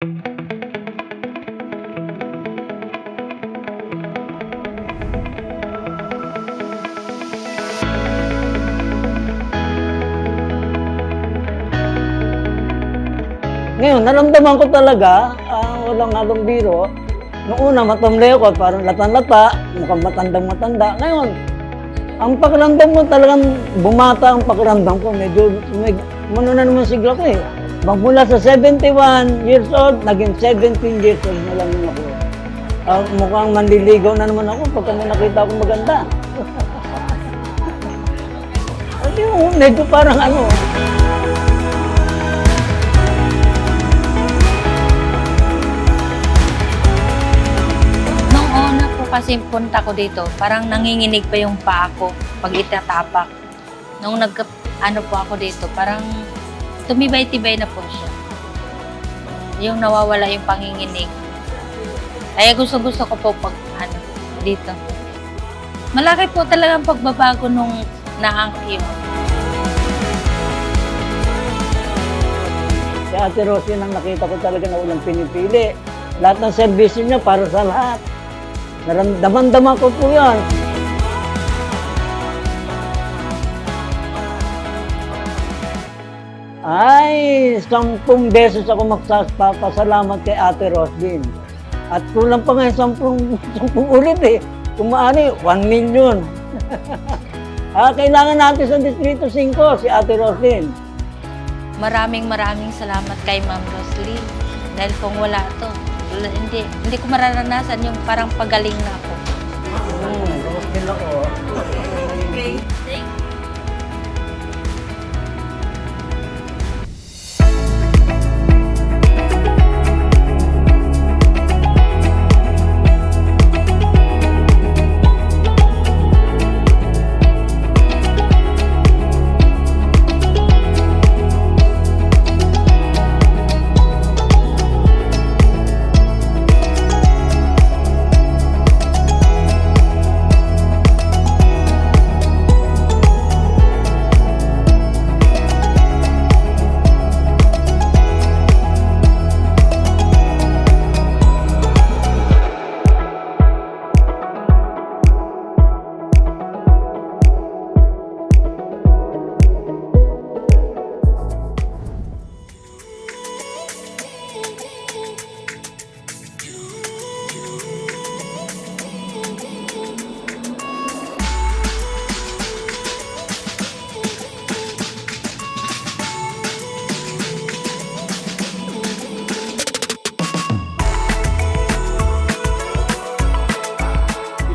Ngayon, naramdaman ko talaga, ah, walang halong biro. Noong una, matamlay ako, parang latan-lata, mukhang matandang-matanda. Ngayon, ang pakiramdam ko talagang bumata ang pakiramdam ko. Medyo, may, ano na naman sigla ko eh. Magmula sa 71 years old, naging 17 years old na lang ako. Ah, mukhang manliligaw na naman ako pagka may nakita akong maganda. At yun, medyo parang ano, Nung una po kasi punta ko dito, parang nanginginig pa yung paa ko pag itatapak. Nung nag ano po ako dito, parang tumibay-tibay na po siya. Yung nawawala yung panginginig. Kaya gusto-gusto ko po pag ano, dito. Malaki po talaga ang pagbabago nung naangkyo. Si Ate Rosie nang nakita ko talaga na walang pinipili. Lahat ng servisyo niya para sa lahat. Naramdaman-daman ko po yan. Ay, sampung beses ako magpapasalamat kay Ate Roslyn. At kulang pa nga yung sampung, sampung ulit eh. Kung maaari, 1 million. ah, kailangan natin sa Distrito 5, si Ate Roslyn. Maraming maraming salamat kay Ma'am Roslyn. Dahil kung wala to, wala, hindi, hindi ko mararanasan yung parang pagaling na ako. Hmm, Roslyn ako.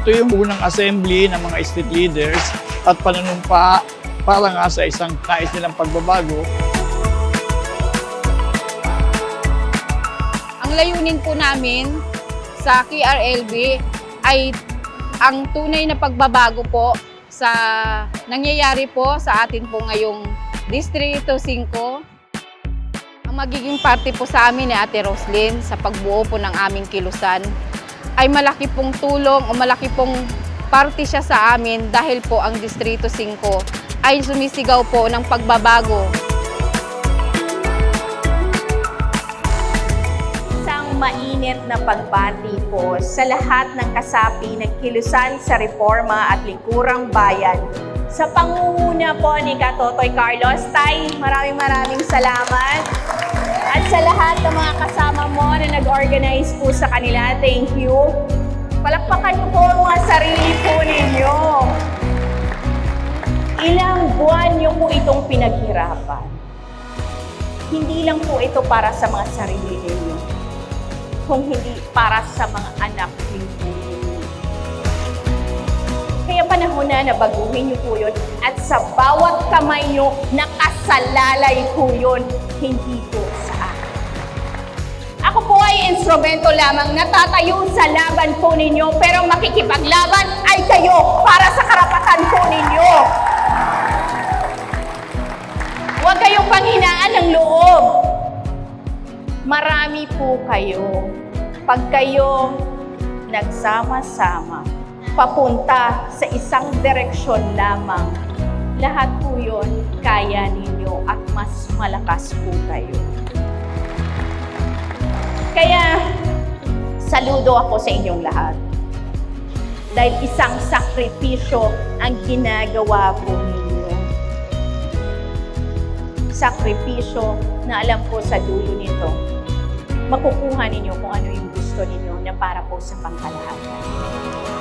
Ito yung unang assembly ng mga state leaders at panunumpa para nga sa isang nais nilang pagbabago. Ang layunin po namin sa KRLB ay ang tunay na pagbabago po sa nangyayari po sa atin po ngayong Distrito 5. Ang magiging parte po sa amin ni Ate Roslyn sa pagbuo po ng aming kilusan ay malaki pong tulong o malaki pong parte siya sa amin dahil po ang Distrito 5 ay sumisigaw po ng pagbabago. Isang mainit na pagbati po sa lahat ng kasapi ng kilusan sa reforma at likurang bayan. Sa pangunguna po ni Katotoy Carlos, Tay, maraming maraming salamat. Lahat ng mga kasama mo na nag-organize po sa kanila, thank you. Palakpakan niyo po ang mga sarili po ninyo. Ilang buwan niyo po itong pinaghirapan. Hindi lang po ito para sa mga sarili ninyo kung hindi para sa mga anak ninyo. Kaya panahon na na baguhin niyo po yun at sa bawat kamay niyo, nakasalalay po yun, hindi po. Instrumento lamang natatayo sa laban po ninyo pero makikipaglaban ay kayo para sa karapatan po ninyo. Huwag kayong panghinaan ng loob. Marami po kayo. Pag kayo nagsama-sama, papunta sa isang direksyon lamang, lahat po yun kaya ninyo at mas malakas po kayo. Kaya, saludo ako sa inyong lahat. Dahil isang sakripisyo ang ginagawa po ninyo. Sakripisyo na alam po sa dulo nito, makukuha ninyo kung ano yung gusto ninyo na para po sa pangkalahatan.